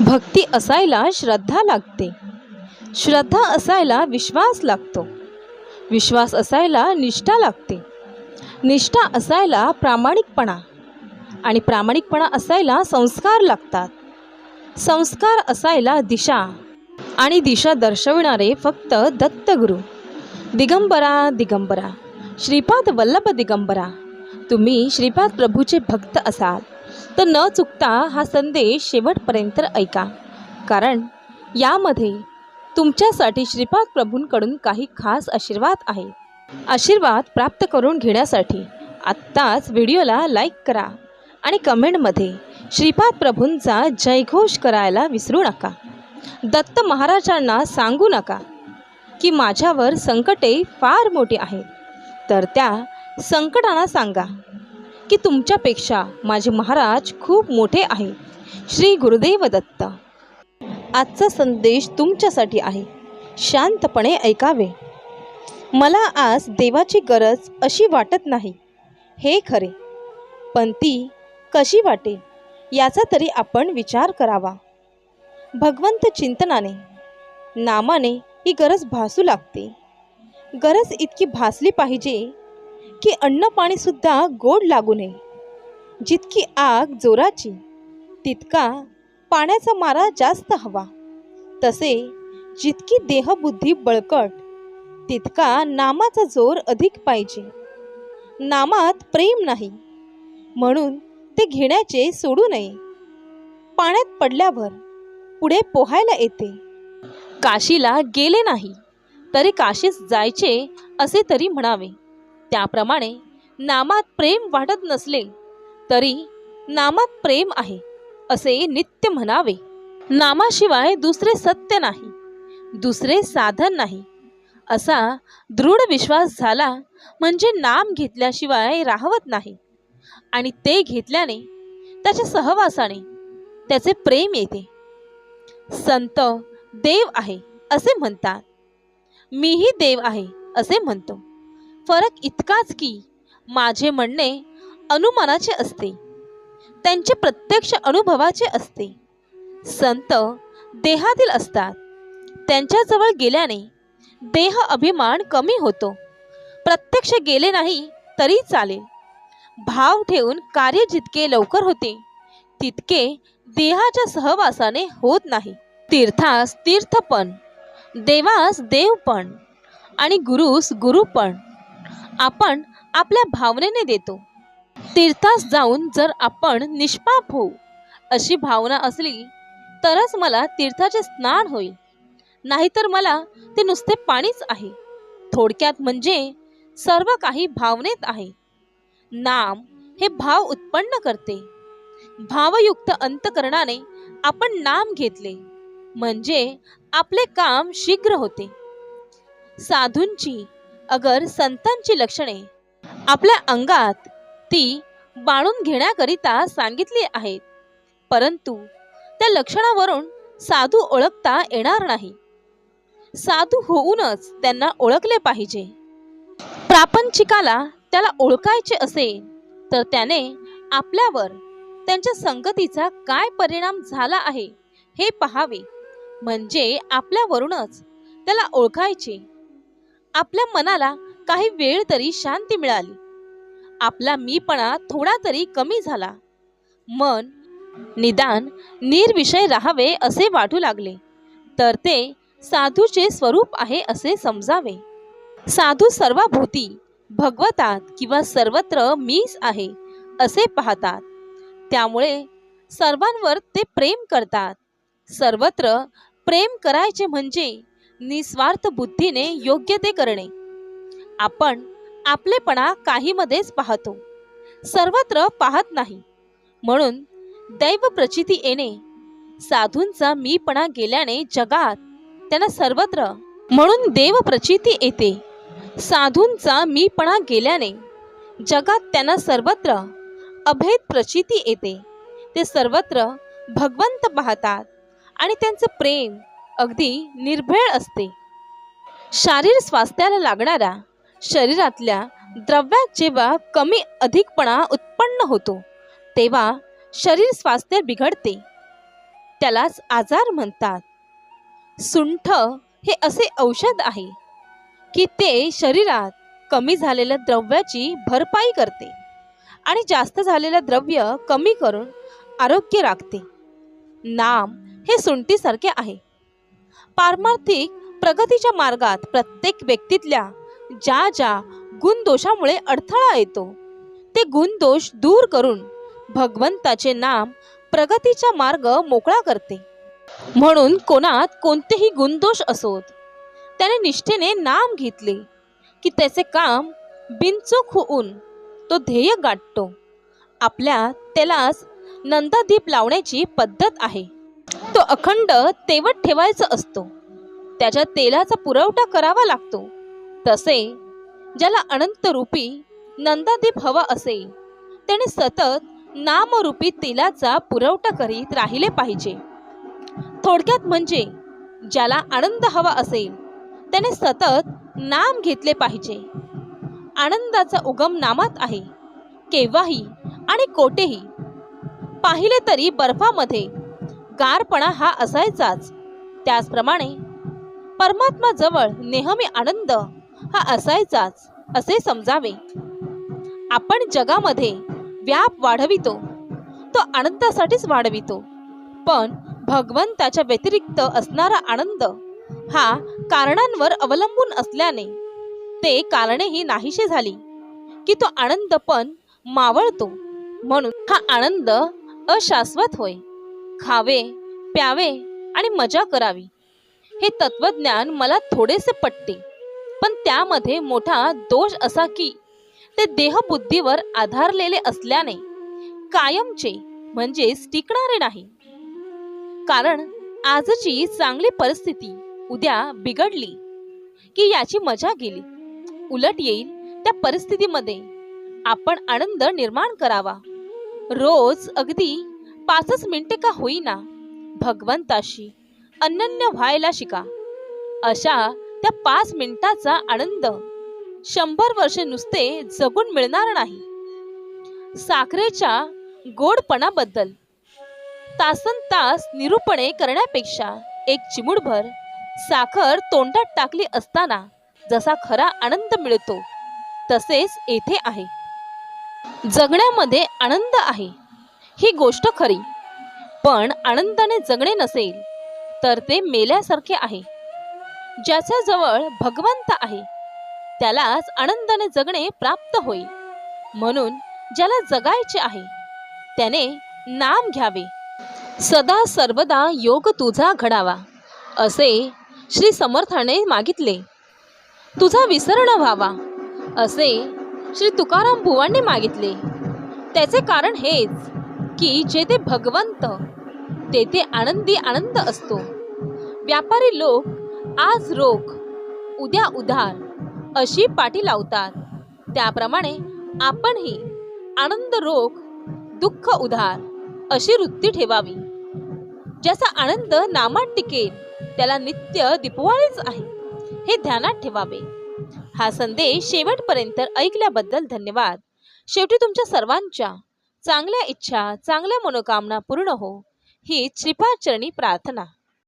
भक्ती असायला श्रद्धा लागते. श्रद्धा असायला विश्वास लागतो. विश्वास असायला निष्ठा लागते. निष्ठा असायला प्रामाणिकपणा आणि प्रामाणिकपणा असायला संस्कार लागतात. संस्कार असायला दिशा आणि दिशा दर्शविणारे फक्त दत्तगुरू. दिगंबरा दिगंबरा श्रीपाद वल्लभ दिगंबरा तुम्ही श्रीपाद प्रभूचे भक्त असाल. तर न चुकता हा संदेश शेवटपर्यंत ऐका. कारण यामध्ये तुमच्यासाठी श्रीपाद प्रभूंकडून काही खास आशीर्वाद आहे. आशीर्वाद प्राप्त करून घेण्यासाठी आत्ताच व्हिडिओला लाईक करा आणि कमेंटमध्ये श्रीपाद प्रभूंचा जयघोष करायला विसरू नका. दत्त महाराजांना सांगू नका की माझ्यावर संकटे फार मोठी आहेत. तर त्या संकटांना सांगा. की तुमच्यापेक्षा माझे महाराज खूप मोठे आहे. श्री गुरुदेव दत्त. आजचा संदेश तुमच्यासाठी आहे. शांतपणे ऐकावे. मला आज देवाची गरज अशी वाटत नाही. हे खरे. पण ती कशी वाटेल याचा तरी आपण विचार करावा. भगवंत चिंतनाने नामाने ही गरज भासू लागते. गरज इतकी भासली पाहिजे की अन्न पाणीसुद्धा गोड लागू नये. जितकी आग जोराची तितका पाण्याचा मारा जास्त हवा. तसे जितकी देहबुद्धी बळकट तितका नामाचा जोर अधिक पाहिजे. नामात प्रेम नाही म्हणून ते घेण्याचे सोडू नये. पाण्यात पडल्यावर पुढे पोहायला येते. काशीला गेले नाही तरी काशीस जायचे असे तरी म्हणावे. त्याप्रमाणे नामात प्रेम वाटत नसले तरी नामात प्रेम आहे असे नित्य म्हणावे. नामाशिवाय दुसरे सत्य नाही दुसरे साधन नाही. असा दृढ विश्वास झाला म्हणजे नाम घेतल्याशिवाय राहवत नाही. आणि ते घेतल्याने त्याच्या सहवासाने त्याचे प्रेम येते. संत देव आहे असे म्हणतात. मीही देव आहे असे म्हणतो. फरक इतकाच की माझे म्हणणे अनुमानाचे असते. त्यांचे प्रत्यक्ष अनुभवाचे असते. संत देहातील असतात. त्यांच्याजवळ गेल्याने देह अभिमान कमी होतो. प्रत्यक्ष गेले नाही तरी चालेल. भाव ठेवून कार्य जितके लवकर होते तितके देहाच्या सहवासाने होत नाही. तीर्थास तीर्थपण देवास देवपण आणि गुरुस गुरुपण आपण आपल्या भावनेने देतो. तीर्थास जाऊन जर आपण निष्पाप होऊ अशी भावना असली तरच मला तीर्थाचे स्नान होईल. नाहीतर मला ते नुसते पाणीच आहे. थोडक्यात म्हणजे सर्व काही भावनेत आहे. नाम हे भाव उत्पन्न करते. भावयुक्त अंतकरणाने आपण नाम घेतले म्हणजे आपले काम शीघ्र होते. साधूंची अगर संतांची लक्षणे आपल्या अंगात ती बाणून घेण्याकरिता सांगितली आहेत. परंतु त्या लक्षणावरून साधू ओळखता येणार नाही. साधू होऊनच त्यांना ओळखले पाहिजे. प्रापंचिकाला त्याला ओळखायचे असेल तर त्याने आपल्यावर त्यांच्या संगतीचा काय परिणाम झाला आहे हे पहावे. म्हणजे आपल्यावरूनच त्याला ओळखायचे. आपल्या मनाला काही वेळ तरी शांती मिळाली. आपला मीपणा थोडा तरी कमी झाला. मन निदान निर्विषय राहावे असे वाटू लागले. तर ते साधूचे स्वरूप आहे असे समजावे. साधू सर्वभूती भगवतात किंवा सर्वत्र मीच आहे असे पाहतात. त्यामुळे सर्वांवर ते प्रेम करतात. सर्वत्र प्रेम करायचे म्हणजे निस्वार्थ बुद्धीने योग्य ते करणे. आपण आपलेपणा काहीमध्येच पाहतो. सर्वत्र पाहत नाही. म्हणून दैव प्रचिती येणे साधूंचा मीपणा गेल्याने जगात त्यांना सर्वत्र. म्हणून देव प्रचिती येते. साधूंचा मीपणा गेल्याने जगात त्यांना सर्वत्र अभेद प्रचिती येते. ते सर्वत्र भगवंत पाहतात आणि त्यांचं प्रेम अगदी निर्भेळ असते. शारीर स्वास्थ्याला लागणाऱ्या शरीरातल्या द्रव्यात जेव्हा कमी अधिकपणा उत्पन्न होतो तेव्हा शरीर स्वास्थ्य बिघडते. त्यालाच आजार म्हणतात. सुंठ हे असे औषध आहे की ते शरीरात कमी झालेल्या द्रव्याची भरपाई करते आणि जास्त झालेलं द्रव्य कमी करून आरोग्य राखते. नाम हे सुंटीसारखे आहे. पारमार्थिक प्रगतीच्या मार्गात प्रत्येक व्यक्तीतल्या ज्या ज्या गुणदोषामुळे अडथळा येतो ते गुणदोष दूर करून भगवंताचे नाम प्रगतीचा मार्ग मोकळा करते. म्हणून कोणात कोणतेही गुणदोष असोत त्याने निष्ठेने नाम घेतले की त्याचे काम बिनचूक होऊन तो ध्येय गाठतो. आपल्या त्यालाच नंदादीप लावण्याची पद्धत आहे. तो अखंड तेवत ठेवायचा असतो. त्याच्या तेलाचा पुरवठा करावा लागतो. तसे ज्याला अनंत रूपी नंदादीप हवा असेल त्याने सतत नामरूपी तेलाचा पुरवठा करीत राहिले पाहिजे. थोडक्यात म्हणजे ज्याला आनंद हवा असेल त्याने सतत नाम घेतले पाहिजे. आनंदाचा उगम नामात आहे. केव्हाही आणि कोठेही. पाहिले तरी बर्फामध्ये गारपणा हा असायचाच. त्याचप्रमाणे परमात्मा जवळ नेहमी आनंद हा असायचाच असे समजावे. आपण जगामध्ये व्याप वाढवितो तो आनंदासाठीच वाढवितो. पण भगवंताच्या व्यतिरिक्त असणारा आनंद हा कारणांवर अवलंबून असल्याने ते कारणेही नाहीशी झाली की तो आनंद पण मावळतो. म्हणून हा आनंद अशाश्वत होय. खावे प्यावे आणि मजा करावी. हे तत्वज्ञान मला थोडेसे पटते पण त्यामध्ये मोठा दोष असा की ते देहबुद्धीवर आधारलेले असल्याने कायमचे म्हणजेच टिकणारे नाही. कारण आजची चांगली परिस्थिती उद्या बिघडली की याची मजा गेली. उलट येईल त्या परिस्थितीमध्ये. आपण आनंद निर्माण करावा. रोज अगदी पाचच मिनिटे का होईना? भगवंताशी अनन्य व्हायला शिका. अशा त्या पाच मिनिटाचा आनंद शंभर वर्षे नुसते जगून मिळणार नाही. साखरेच्या गोडपणाबद्दल तासन तास निरूपणे करण्यापेक्षा एक चिमुडभर साखर तोंडात टाकली असताना जसा खरा आनंद मिळतो तसेच येथे आहे. जगण्यामध्ये आनंद आहे. ही गोष्ट खरी. पण आनंदाने जगणे नसेल तर ते मेल्यासारखे आहे. ज्याच्याजवळ भगवंत आहे त्यालाच आनंदाने जगणे प्राप्त होईल. म्हणून ज्याला जगायचे आहे त्याने नाम घ्यावे. सदा सर्वदा योग तुझा घडावा असे श्री समर्थाने मागितले. तुझा विसरण व्हावा असे श्री तुकाराम बुवांनी मागितले. त्याचे कारण हेच की जेथे भगवंत तेथे आनंदी आनंद असतो. व्यापारी लोक आज रोख उद्या उधार अशी पाठी लावतात. त्याप्रमाणे आपणही आनंद रोख दुःख उधार अशी वृत्ती ठेवावी. ज्याचा आनंद नामात टिकेल त्याला नित्य दिपवाळीच आहे हे ध्यानात ठेवावे. हा संदेश शेवटपर्यंत ऐकल्याबद्दल धन्यवाद. शेवटी तुमच्या सर्वांच्या चांगल्या इच्छा चांगल्या मनोकामना पूर्ण हो. ही श्रीपाचरणी प्रार्थना.